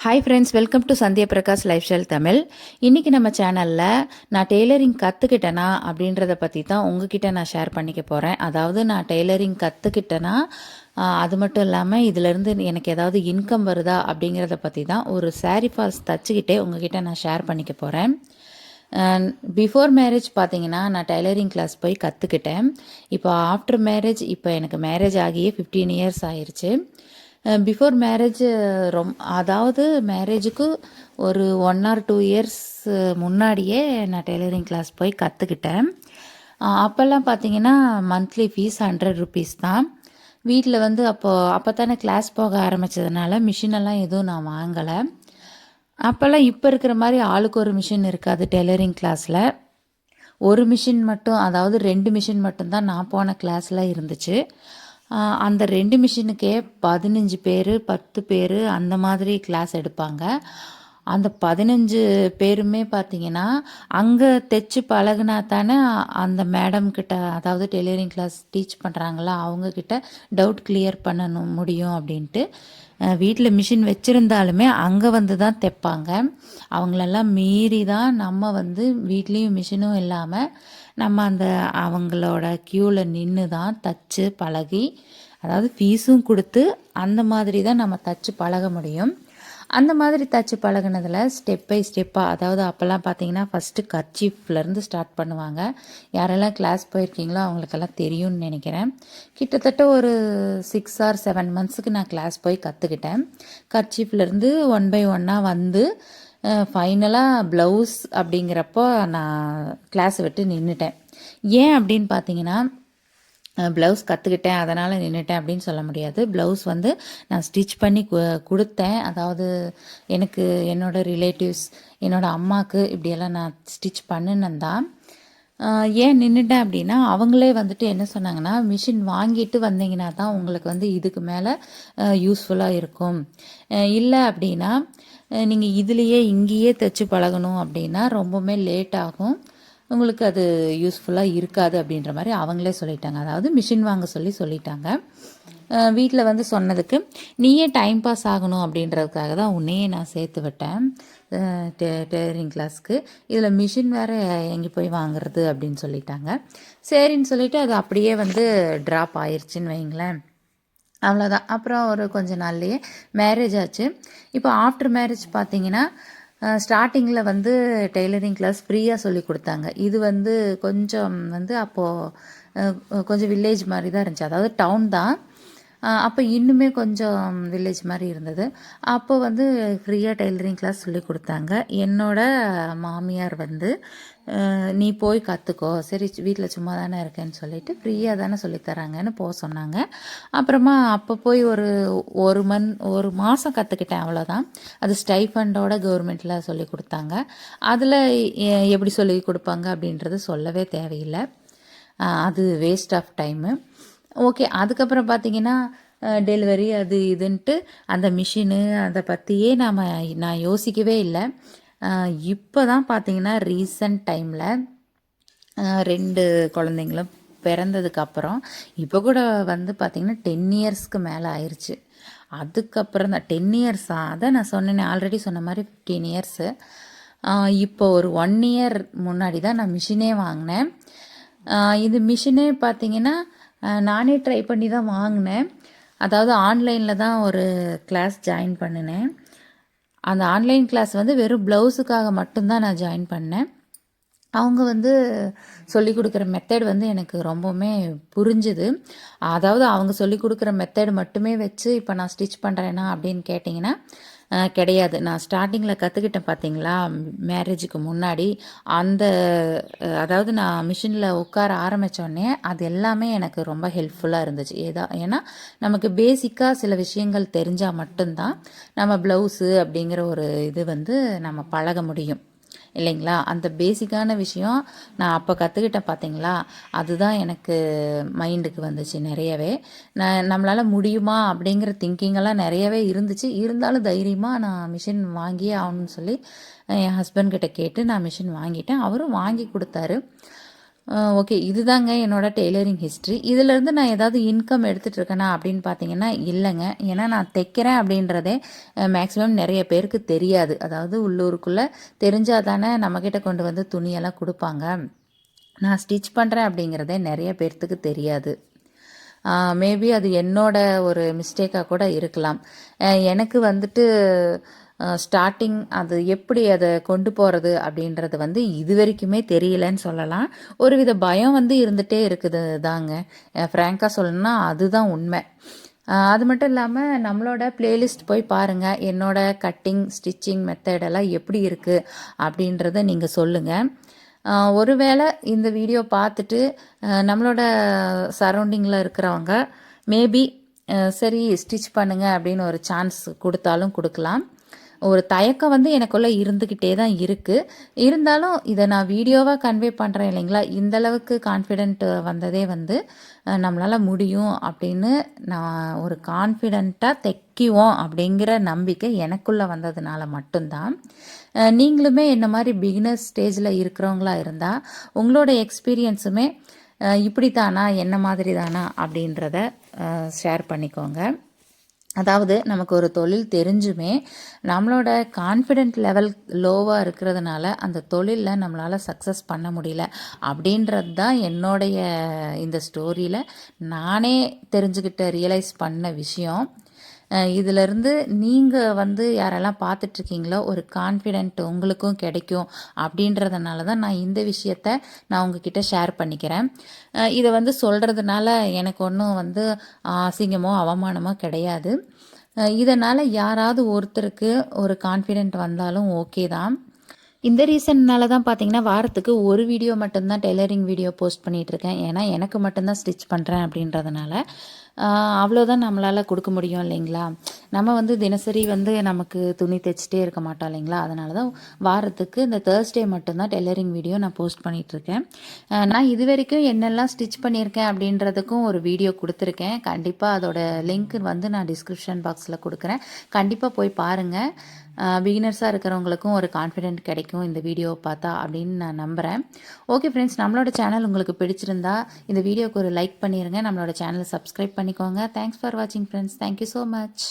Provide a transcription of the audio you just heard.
Hi friends welcome to Sandhya Prakash lifestyle Tamil இன்றைக்கி நம்ம சேனலில் நான் டெய்லரிங் கற்றுக்கிட்டேனா அப்படின்றத பற்றி தான் உங்ககிட்ட நான் ஷேர் பண்ணிக்க போகிறேன் அதாவது நான் டெய்லரிங் கற்றுக்கிட்டேனா அது மட்டும் இல்லாமல் இதிலேருந்து எனக்கு ஏதாவது இன்கம் வருதா அப்படிங்கிறத பற்றி தான் ஒரு saree ஃபால்ஸ் தச்சுக்கிட்டே உங்ககிட்ட நான் ஷேர் பண்ணிக்க போகிறேன் பிஃபோர் மேரேஜ் பார்த்தீங்கன்னா நான் டைலரிங் கிளாஸ் போய் கற்றுக்கிட்டேன் இப்போ ஆஃப்டர் மேரேஜ் இப்போ எனக்கு மேரேஜ் ஆகியே ஃபிஃப்டீன் இயர்ஸ் ஆயிடுச்சு பிஃபோர் மேரேஜ் ரொம் அதாவது மேரேஜுக்கு ஒரு ஒன் ஆர் டூ இயர்ஸ் முன்னாடியே நான் டெய்லரிங் கிளாஸ் போய் கற்றுக்கிட்டேன் அப்போல்லாம் பார்த்தீங்கன்னா மந்த்லி ஃபீஸ் ஹண்ட்ரட் ருபீஸ் தான். வீட்டில் வந்து அப்போது அப்போ தானே கிளாஸ் போக ஆரம்பித்ததுனால மிஷினெல்லாம் எதுவும் நான் வாங்கலை. அப்போல்லாம் இப்போ இருக்கிற மாதிரி ஆளுக்கு ஒரு மிஷின் இருக்காது டெய்லரிங் கிளாஸில் ஒரு மிஷின் மட்டும் அதாவது ரெண்டு மிஷின் மட்டும்தான் நான் போன கிளாஸில் இருந்துச்சு. அந்த ரெண்டு மிஷினுக்கே பதினஞ்சு பேர் பத்து பேர் அந்த மாதிரி கிளாஸ் எடுப்பாங்க. அந்த பதினஞ்சு பேருமே பார்த்தீங்கன்னா அங்கே தைச்சு பழகுனா தானே அந்த மேடம் கிட்ட அதாவது டெய்லரிங் கிளாஸ் டீச் பண்ணுறாங்களா அவங்கக்கிட்ட டவுட் கிளியர் பண்ணணும் முடியும் அப்படின்ட்டு வீட்டில் மிஷின் வச்சுருந்தாலுமே அங்கே வந்து தான் தைப்பாங்க. அவங்களெல்லாம் மீறி தான் நம்ம வந்து வீட்லேயும் மிஷினும் இல்லாமல் நம்ம அந்த அவங்களோட க்யூவில் நின்று தான் தச்சு பழகி அதாவது ஃபீஸும் கொடுத்து அந்த மாதிரி தான் நம்ம தச்சு பழக முடியும். அந்த மாதிரி தச்சு பழகுனதில் ஸ்டெப் பை ஸ்டெப்பாக அதாவது அப்போல்லாம் பார்த்தீங்கன்னா ஃபஸ்ட்டு கர்ச்சீஃப்லேருந்து ஸ்டார்ட் பண்ணுவாங்க. யாரெல்லாம் கிளாஸ் போயிருக்கீங்களோ அவங்களுக்கெல்லாம் தெரியும்னு நினைக்கிறேன். கிட்டத்தட்ட ஒரு சிக்ஸ் ஆர் செவன் மந்த்ஸுக்கு நான் கிளாஸ் போய் கற்றுக்கிட்டேன் கர்ச்சீஃப்லேருந்து ஒன் பை ஒன்னாக வந்து ஃபைனலாக ப்ளவுஸ் அப்படிங்கிறப்போ நான் கிளாஸ் விட்டு நின்றுட்டேன் ஏன் அப்படின்னு பார்த்தீங்கன்னா ப்ளவுஸ் கற்றுக்கிட்டேன் அதனால் நின்றுட்டேன் அப்படின்னு சொல்ல முடியாது. ப்ளவுஸ் வந்து நான் ஸ்டிச் பண்ணி கு- கொடுத்தேன். அதாவது எனக்கு என்னோட ரிலேட்டிவ்ஸ் என்னோடய அம்மாவுக்கு இப்படியெல்லாம் நான் ஸ்டிச் பண்ணினேன் ஏன் நின்றுட்டேன் அப்படின்னா அவங்களே வந்துட்டு என்ன சொன்னாங்கன்னா மிஷின் வாங்கிட்டு வந்தீங்கன்னா தான் உங்களுக்கு வந்து இதுக்கு மேலே யூஸ்ஃபுல்லாக இருக்கும். இல்லை அப்படின்னா நீங்கள் இதுலேயே இங்கேயே தைச்சு பழகணும் அப்படின்னா ரொம்பவுமே லேட் ஆகும். உங்களுக்கு அது யூஸ்ஃபுல்லாக இருக்காது அப்படின்ற மாதிரி அவங்களே சொல்லிட்டாங்க. அதாவது மிஷின் வாங்க சொல்லி சொல்லிட்டாங்க. வீட்டில் வந்து சொன்னதுக்கு நீயே டைம் பாஸ் ஆகணும் அப்படின்றதுக்காக தான் உன்னையே நான் சேர்த்து விட்டேன். டெய்லரிங் கிளாஸ்க்கு இதில் மிஷின் வேறு எங்கே போய் வாங்குறது அப்படின்னு சொல்லிட்டாங்க. சரின்னு சொல்லிட்டு அது அப்படியே வந்து ட்ராப் ஆயிருச்சுன்னு வைங்களேன். அவ்வளோதான் அப்புறம் ஒரு கொஞ்ச நாள்லேயே மேரேஜ் ஆச்சு. இப்போ ஆஃப்டர் மேரேஜ் பார்த்தீங்கன்னா ஸ்டார்டிங்கில் வந்து டெய்லரிங் கிளாஸ் ஃப்ரீயாக சொல்லி கொடுத்தாங்க. இது வந்து கொஞ்சம் வந்து அப்போது கொஞ்சம் வில்லேஜ் மாதிரி தான் இருந்துச்சு. அதாவது டவுன் தான். அப்போ இன்னுமே கொஞ்சம் வில்லேஜ் மாதிரி இருந்தது. அப்போ வந்து ஃப்ரீயாக டெய்லரிங் கிளாஸ் சொல்லி கொடுத்தாங்க. என்னோட மாமியார் வந்து நீ போய் கற்றுக்கோ சரி வீட்டில் சும்மா தானே இருக்கேன்னு சொல்லிட்டு ஃப்ரீயாக தானே சொல்லித்தராங்கன்னு போக சொன்னாங்க. அப்புறமா அப்போ போய் ஒரு ஒரு மந் ஒரு மாதம் கற்றுக்கிட்டேன் அவ்வளோதான் அது ஸ்டைஃபண்டோட கவர்மெண்ட்டில் சொல்லி கொடுத்தாங்க. அதில் எப்படி சொல்லி கொடுப்பாங்க அப்படின்றது சொல்லவே தேவையில்லை. அது வேஸ்ட் ஆஃப் டைமு ஓகே அதுக்கப்புறம் பார்த்தீங்கன்னா டெலிவரி அது இதுன்ட்டு அந்த மிஷினு அதை பற்றியே நாம் நான் யோசிக்கவே இல்லை. இப்போ தான் பார்த்தீங்கன்னா ரீசன்ட் டைமில் ரெண்டு குழந்தைங்களும் பிறந்ததுக்கப்புறம் இப்போ கூட வந்து பார்த்திங்கன்னா டென் இயர்ஸ்க்கு மேலே ஆயிடுச்சு அதுக்கப்புறம் தான் டென் இயர்ஸா அதை நான் சொன்னேனே ஆல்ரெடி சொன்ன மாதிரி ஃபிஃப்டீன் இயர்ஸு இப்போ ஒரு ஒன் இயர் முன்னாடி தான் நான் மிஷினே வாங்கினேன். இது மிஷினே பார்த்திங்கன்னா நானே ட்ரை பண்ணி தான் வாங்கினேன். அதாவது ஆன்லைனில் தான் ஒரு கிளாஸ் ஜாயின் பண்ணினேன். அந்த ஆன்லைன் கிளாஸ் வந்து வெறும் ப்ளவுஸுக்காக மட்டும்தான் நான் ஜாயின் பண்ணேன். அவங்க வந்து சொல்லி கொடுக்குற மெத்தட் வந்து எனக்கு ரொம்பவுமே புரிஞ்சுது. அதாவது அவங்க சொல்லி கொடுக்குற மெத்தட் மட்டுமே வச்சு இப்போ நான் ஸ்டிச் பண்ணுறேன்னா அப்படின்னு கேட்டிங்கன்னா கிடையாது. நான் ஸ்டார்டிங்கில் கற்றுக்கிட்டேன் பார்த்தீங்களா மேரேஜுக்கு முன்னாடி அந்த அதாவது நான் மிஷினில் உட்கார ஆரம்பித்தோடனே அது எல்லாமே எனக்கு ரொம்ப ஹெல்ப்ஃபுல்லாக இருந்துச்சு. ஏதா ஏன்னா நமக்கு பேசிக்காக சில விஷயங்கள் தெரிஞ்சால் மட்டும்தான் நம்ம ப்ளவுஸு அப்படிங்கிற ஒரு இது வந்து நம்ம பழக முடியும். இல்லைங்களா? அந்த பேசிக்கான விஷயம் நான் அப்போ கற்றுக்கிட்டேன் பார்த்தீங்களா அதுதான் எனக்கு மைண்டுக்கு வந்துச்சு நிறையவே. நான் நம்மளால் முடியுமா அப்படிங்கிற திங்கிங்கெல்லாம் நிறையவே இருந்துச்சு. இருந்தாலும் தைரியமாக நான் மிஷின் வாங்கியே ஆகணும்னு சொல்லி என் ஹஸ்பண்ட் கிட்ட கேட்டு நான் மிஷின் வாங்கிட்டேன். அவரும் வாங்கி கொடுத்தாரு. ஓகே. இதுதாங்க என்னோட டெய்லரிங் ஹிஸ்ட்ரி. இதிலேருந்து நான் ஏதாவது இன்கம் எடுத்துகிட்டு இருக்கேனா அப்படின்னு பார்த்தீங்கன்னா இல்லைங்க. ஏன்னா நான் தைக்கிறேன் அப்படின்றதே மேக்ஸிமம் நிறைய பேருக்கு தெரியாது. அதாவது உள்ளூருக்குள்ளே தெரிஞ்சால் தானே நம்மக்கிட்ட கொண்டு வந்து துணியெல்லாம் கொடுப்பாங்க. நான் ஸ்டிச் பண்ணுறேன் அப்படிங்கிறதே நிறைய பேர்த்துக்கு தெரியாது. மேபி அது என்னோட ஒரு மிஸ்டேக்காக கூட இருக்கலாம். எனக்கு வந்துட்டு ஸ்டார்டிங் அது எப்படி அதை கொண்டு போகிறது அப்படின்றது வந்து இது வரைக்குமே தெரியலன்னு சொல்லலாம். ஒரு வித பயம் வந்து இருந்துகிட்டே இருக்குது தாங்க. ஃப்ராங்காக சொல்லணும்னா அதுதான் உண்மை. அது மட்டும் இல்லாமல் நம்மளோட பிளேலிஸ்ட் போய் பாருங்கள் என்னோட கட்டிங் ஸ்டிச்சிங் மெத்தடெல்லாம் எப்படி இருக்குது அப்படின்றத நீங்கள் சொல்லுங்கள் ஒருவேளை இந்த வீடியோ பார்த்துட்டு நம்மளோட சரௌண்டிங்கில் இருக்கிறவங்க மேபி சரி ஸ்டிச் பண்ணுங்கள் அப்படின்னு ஒரு சான்ஸ் கொடுத்தாலும் கொடுக்கலாம். ஒரு தயக்கம் வந்து எனக்குள்ளே இருந்துக்கிட்டே தான் இருக்குது இருந்தாலும் இதை நான் வீடியோவாக கன்வே பண்ணுறேன் இல்லைங்களா? இந்த அளவுக்கு கான்ஃபிடென்ட் வந்ததே வந்து நம்மளால் முடியும் அப்படின்னு நான் ஒரு கான்ஃபிடென்ட்டாக தைக்குவோம் அப்படிங்கிற நம்பிக்கை எனக்குள்ளே வந்ததுனால மட்டும்தான். நீங்களுமே என்ன மாதிரி பிகினர் ஸ்டேஜில் இருக்கிறவங்களா இருந்தால் உங்களோட எக்ஸ்பீரியன்ஸுமே இப்படி தானா என்ன மாதிரி தானா அப்படின்றத ஷேர் பண்ணிக்கோங்க. அதாவது நமக்கு ஒரு தொழில் தெரிஞ்சுமே நம்மளோட கான்ஃபிடென்ட் லெவல் லோவாக இருக்கிறதுனால அந்த தொழிலில் நம்மளால் சக்ஸஸ் பண்ண முடியல. அப்படின்றது தான் என்னுடைய இந்த ஸ்டோரியில் நானே தெரிஞ்சுக்கிட்ட ரியலைஸ் பண்ண விஷயம். இதிலிருந்து நீங்கள் வந்து யாரெல்லாம் பார்த்துட்ருக்கீங்களோ ஒரு கான்ஃபிடென்ட் உங்களுக்கும் கிடைக்கும் அப்படின்றதுனால தான் நான் இந்த விஷயத்த நான் உங்ககிட்ட ஷேர் பண்ணிக்கிறேன். இதை வந்து சொல்கிறதுனால எனக்கு ஒன்றும் வந்து அசிங்கமோ அவமானமோ கிடையாது. இதனால் யாராவது ஒருத்தருக்கு ஒரு கான்ஃபிடென்ட் வந்தாலும் ஓகே தான். இந்த ரீசன்னால தான் பார்த்தீங்கன்னா வாரத்துக்கு ஒரு வீடியோ மட்டும்தான் டெய்லரிங் வீடியோ போஸ்ட் பண்ணிகிட்ருக்கேன் இருக்கேன் ஏன்னா எனக்கு மட்டும்தான் ஸ்டிச் பண்ணுறேன் அப்படின்றதுனால. அவ்வளோதான் நம்மளால் கொடுக்க முடியும் இல்லைங்களா? நம்ம வந்து தினசரி வந்து நமக்கு துணி தைச்சிட்டே இருக்க மாட்டோம் இல்லைங்களா? அதனால தான் வாரத்துக்கு இந்த தேர்ஸ்டே மட்டும்தான் டெய்லரிங் வீடியோ நான் போஸ்ட் பண்ணிகிட்ருக்கேன் நான் இது வரைக்கும் என்னெல்லாம் ஸ்டிச் பண்ணியிருக்கேன் அப்படின்றதுக்கும் ஒரு வீடியோ கொடுத்துருக்கேன். கண்டிப்பாக அதோட லிங்க் வந்து நான் டிஸ்கிரிப்ஷன் பாக்ஸில் கொடுக்குறேன். கண்டிப்பாக போய் பாருங்கள் பிகினர்ஸாக இருக்கிறவங்களுக்கும் ஒரு கான்ஃபிடென்ட் கிடைக்கும் இந்த வீடியோவை பார்த்தா அப்படின்னு நான் நம்புகிறேன் ஓகே ஃப்ரெண்ட்ஸ் நம்மளோட சேனல் உங்களுக்கு பிடிச்சிருந்தா இந்த வீடியோக்கு ஒரு லைக் பண்ணிடுங்க நம்மளோட சேனலை சப்ஸ்கிரைப் பண்ணிக்கோங்க. தேங்க்ஸ் ஃபார் வாட்சிங் friends thank you so much